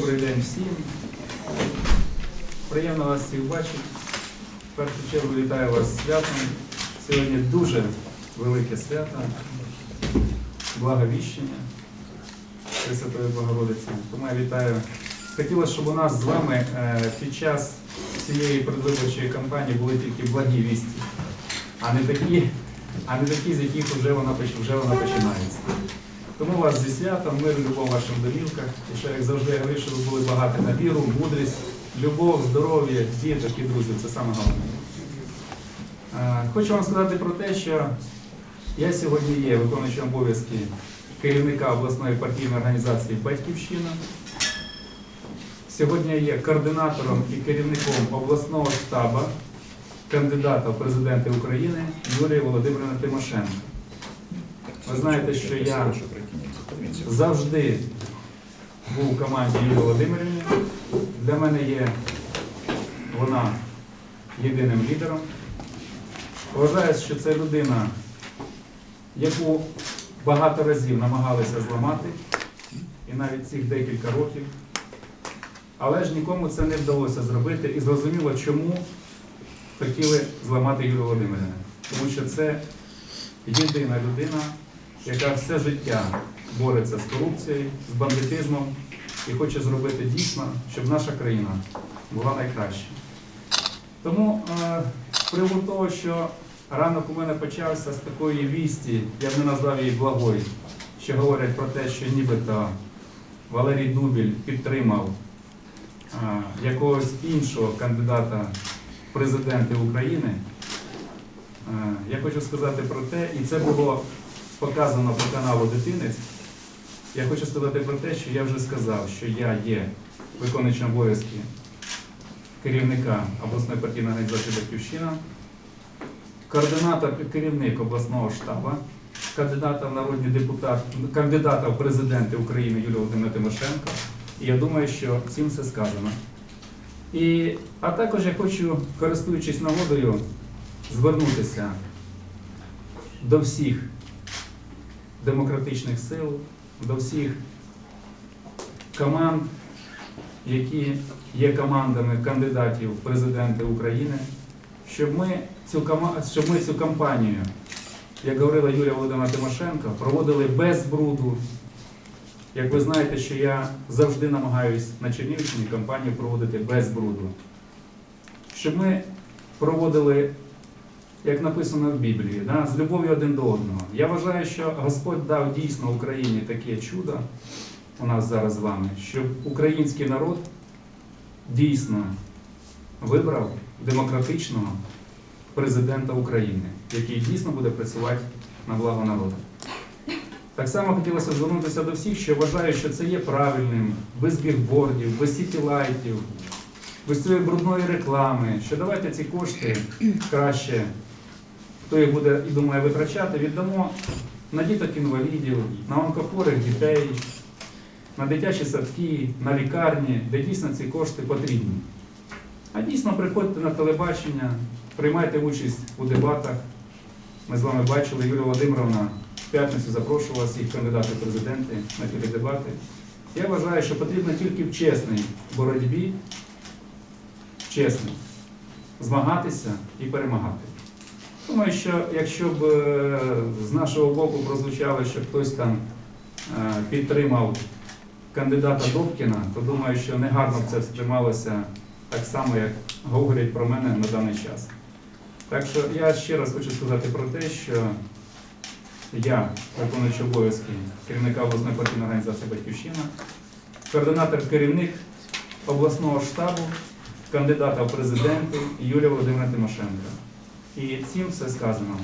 Добрий день всім. Приємно вас всіх бачити. В першу чергу вітаю вас з святом. Сьогодні дуже велике свято, благовіщення Пресвятої Богородиці. Тому я вітаю. Хотілося, щоб у нас з вами е, під час цієї предвиборчої кампанії були тільки благі вісті, а не такі, а не такі, з яких вже вона, вже вона починається. Тому вас зі святом, мир, любов в ваших домівках. І ще, як завжди, я щоб ви були багаті на віру, мудрість, любов, здоров'я, діток і друзів. Це саме головне. Е, Хочу вам сказати про те, що я сьогодні є виконуючим обов'язки керівника обласної партійної організації Батьківщина. Сьогодні я є координатором і керівником обласного штабу кандидата в президенти України Юлії Володимирівни Тимошенко. Ви знаєте, що я завжди був у команді Юлії Володимирівни. Для мене є вона єдиним лідером. Вважаю, що це людина, яку багато разів намагалися зламати, і навіть цих декілька років. Але ж нікому це не вдалося зробити і зрозуміло, чому хотіли зламати Юлію Володимирівну. Тому що це єдина людина, яка все життя бореться з корупцією, з бандитизмом і хоче зробити дійсно, щоб наша країна була найкраща. Тому е, з приводу того, що ранок у мене почався з такої вісті, я б не назвав її благою, що говорять про те, що нібито Валерій Дубіль підтримав е, якогось іншого кандидата в президенти України. Е, Я хочу сказати про те, і це було показано по каналу Дитинець. Я хочу сказати про те, що я вже сказав, що я є виконуючим обов'язки керівника обласної партійної організації Батьківщина, координатор керівник обласного штабу, кандидата в народні депутати, кандидата в президенти України Юлія Володимира Тимошенко. І я думаю, що цим все сказано. І, а також я хочу, користуючись нагодою, звернутися до всіх демократичних сил, до всіх команд, які є командами кандидатів в президенти України, щоб ми цю, щоб ми цю кампанію, як говорила Юлія Володимира Тимошенко, проводили без бруду. Як ви знаєте, що я завжди намагаюсь на Чернігівщині кампанію проводити без бруду. Щоб ми проводили як написано в Біблії, да, з любов'ю один до одного. Я вважаю, що Господь дав дійсно Україні таке чудо у нас зараз з вами, щоб український народ дійсно вибрав демократичного президента України, який дійсно буде працювати на благо народу. Так само хотілося звернутися до всіх, що вважаю, що це є правильним, без бігбордів, без сітілайтів, без цієї брудної реклами, що давайте ці кошти краще хто їх буде і думає витрачати, віддамо на діток інвалідів, на онкохворих дітей, на дитячі садки, на лікарні, де дійсно ці кошти потрібні. А дійсно приходьте на телебачення, приймайте участь у дебатах. Ми з вами бачили, Юлія Володимировна в п'ятницю запрошувала всіх кандидатів президенти на ті дебати. Я вважаю, що потрібно тільки в чесній боротьбі, чесно, змагатися і перемагати. Думаю, що якщо б е, з нашого боку прозвучало, що хтось там е, підтримав кандидата Добкіна, то думаю, що негарно б це сприймалося так само, як говорять про мене на даний час. Так що я ще раз хочу сказати про те, що я, виконуючий обов'язки керівника обласної партійної організації Батьківщина, координатор керівник обласного штабу, кандидата в президенти Юлія Володимира Тимошенко. І всім все сказано.